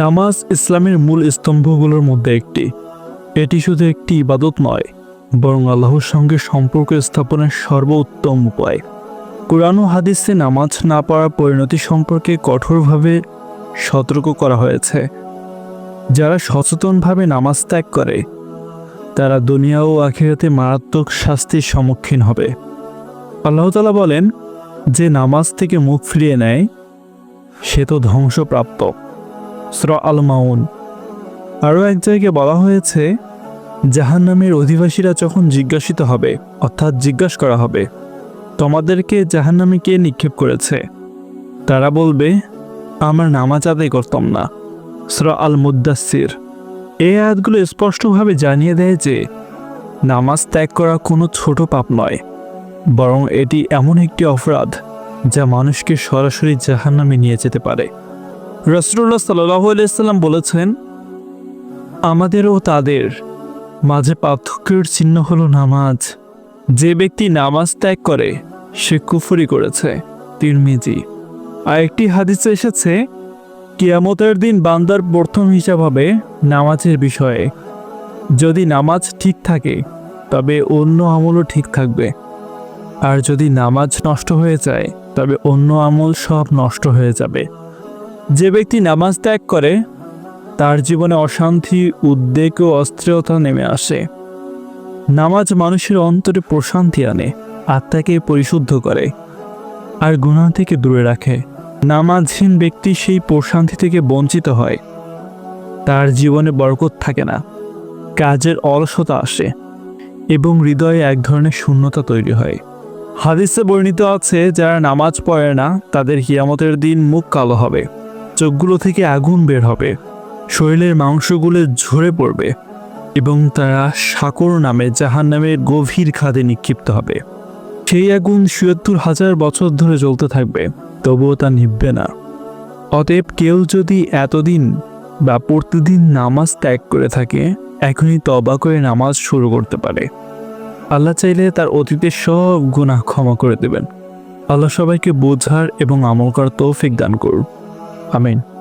নামাজ ইসলামের মূল স্তম্ভগুলোর মধ্যে একটি। এটি শুধু একটি ইবাদত নয়, বরং আল্লাহর সঙ্গে সম্পর্ক স্থাপনের সর্বোত্তম উপায়। কোরআন ও হাদিসে নামাজ না পড়ার পরিণতি সম্পর্কে কঠোরভাবে সতর্ক করা হয়েছে। যারা সচেতনভাবে নামাজ ত্যাগ করে, তারা দুনিয়া ও আখিরাতে মারাত্মক শাস্তির সম্মুখীন হবে। আল্লাহতালা বলেন, যে নামাজ থেকে মুখ ফিরিয়ে নেয়, সে তো ধ্বংসপ্রাপ্ত। স্র আল মাউন আরও এক জায়গায় বলা হয়েছে, জাহান্নামের অধিবাসীরা যখন জিজ্ঞাসিত হবে, অর্থাৎ জিজ্ঞাসা করা হবে, তোমাদেরকে জাহান্নামে কে নিক্ষেপ করেছে? তারা বলবে, আমার নামাজ আদায় করতাম না। স্র আল মুদাসির এই আয়াতগুলো স্পষ্টভাবে জানিয়ে দেয় যে, নামাজ ত্যাগ করা কোনো ছোট পাপ নয়, বরং এটি এমন একটি অপরাধ যা মানুষকে সরাসরি জাহান্নামে নিয়ে যেতে পারে। রসরুল্লাহ সাল্লাহ আলাইসাল্লাম বলেছেন, আমাদের ও তাদের মাঝে পার্থক্যের চিহ্ন হলো নামাজ। যে ব্যক্তি নামাজ ত্যাগ করে, সে কুফরি করেছে। তিরমিজি। আর একটি হাদিসে এসেছে, কিয়ামতের দিন বান্দার প্রথম হিসাব হবে নামাজের বিষয়ে। যদি নামাজ ঠিক থাকে, তবে অন্য আমলও ঠিক থাকবে। আর যদি নামাজ নষ্ট হয়ে যায়, তবে অন্য আমল সব নষ্ট হয়ে যাবে। যে ব্যক্তি নামাজ ত্যাগ করে, তার জীবনে অশান্তি, উদ্বেগ ও অস্থিরতা নেমে আসে। নামাজ মানুষের অন্তরে প্রশান্তি আনে, আত্মাকে পরিশুদ্ধ করে, আর গুণা থেকে দূরে রাখে। নামাজহীন ব্যক্তি সেই প্রশান্তি থেকে বঞ্চিত হয়। তার জীবনে বরকত থাকে না। কাজের অলসতা আসে এবং হৃদয়ে এক ধরনের শূন্যতা তৈরি হয়। হাদিসে বর্ণিত আছে, যারা নামাজ পড়ে না, তাদের হিয়ামতের দিন মুখ কালো হবে। চোখগুলো থেকে আগুন বের হবে। শরীরের মাংসগুলো ঝরে পড়বে এবং তারা সাকর নামে জাহান নামের গভীর খাদে নিক্ষিপ্ত হবে। সেই আগুন চুয়াত্তর হাজার বছর ধরে জ্বলতে থাকবে, তবুও তা নিভবে না। অতএব কেউ যদি এতদিন বা প্রতিদিন নামাজ ত্যাগ করে থাকে, এখনই তবা করে নামাজ শুরু করতে পারে। আল্লাহ চাইলে তার অতীতের সব গুনাহ ক্ষমা করে দেবেন। আল্লাহ সবাইকে বোঝার এবং আমল করার তৌফিক দান করুন। Amén.